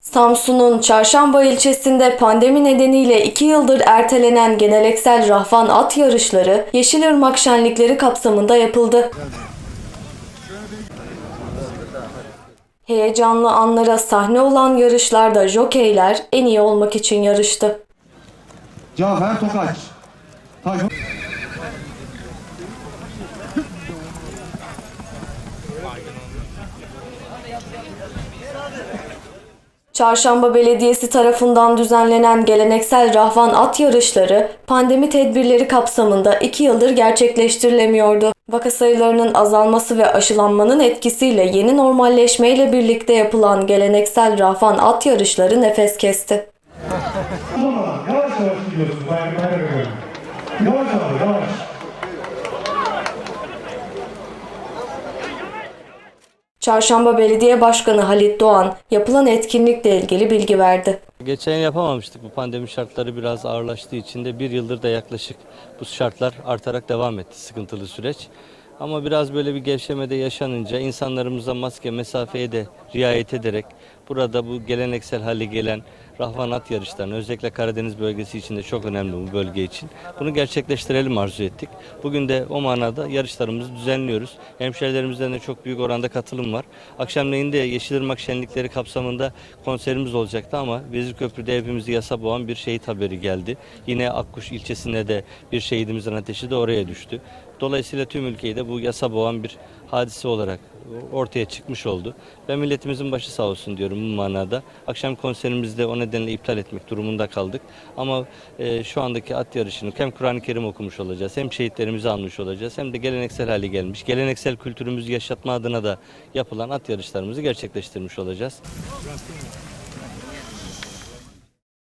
Samsun'un Çarşamba ilçesinde pandemi nedeniyle 2 yıldır ertelenen geleneksel Rahvan at yarışları Yeşilırmak şenlikleri kapsamında yapıldı. Heyecanlı anlara sahne olan yarışlarda jokeyler en iyi olmak için yarıştı. Cafer Tokaç. Tayfun Çarşamba Belediyesi tarafından düzenlenen geleneksel Rahvan at yarışları pandemi tedbirleri kapsamında 2 yıldır gerçekleştirilemiyordu. Vaka sayılarının azalması ve aşılanmanın etkisiyle yeni normalleşmeyle birlikte yapılan geleneksel Rahvan at yarışları nefes kesti. Yavaş yavaş gidiyorsun. Yavaş yavaş. Çarşamba Belediye Başkanı Halit Doğan yapılan etkinlikle ilgili bilgi verdi. Geçen yıl yapamamıştık. Bu pandemi şartları biraz ağırlaştığı için de bir yıldır da yaklaşık bu şartlar artarak devam etti. Sıkıntılı süreç. Ama biraz böyle bir gevşemede yaşanınca insanlarımıza maske, mesafeye de riayet ederek burada bu geleneksel hale gelen rahvanat yarışlarını özellikle Karadeniz bölgesi için de çok önemli bu bölge için. Bunu gerçekleştirelim arzu ettik. Bugün de o manada yarışlarımızı düzenliyoruz. Hemşehrilerimizden de çok büyük oranda katılım var. Akşamleyin de Yeşilırmak şenlikleri kapsamında konserimiz olacaktı ama Vezirköprü'de hepimizi yasa boğan bir şehit haberi geldi. Yine Akkuş ilçesinde de bir şehidimizin ateşi de oraya düştü. Dolayısıyla tüm ülkeyi de bu yasa boğan bir hadise olarak ortaya çıkmış oldu. Ben milletimizin başı sağ olsun diyorum bu manada. Akşam konserimizde o nedenle iptal etmek durumunda kaldık. Ama e, şu andaki at yarışını hem Kur'an-ı Kerim okumuş olacağız, hem şehitlerimizi almış olacağız, hem de geleneksel hale gelmiş, geleneksel kültürümüzü yaşatma adına da yapılan at yarışlarımızı gerçekleştirmiş olacağız.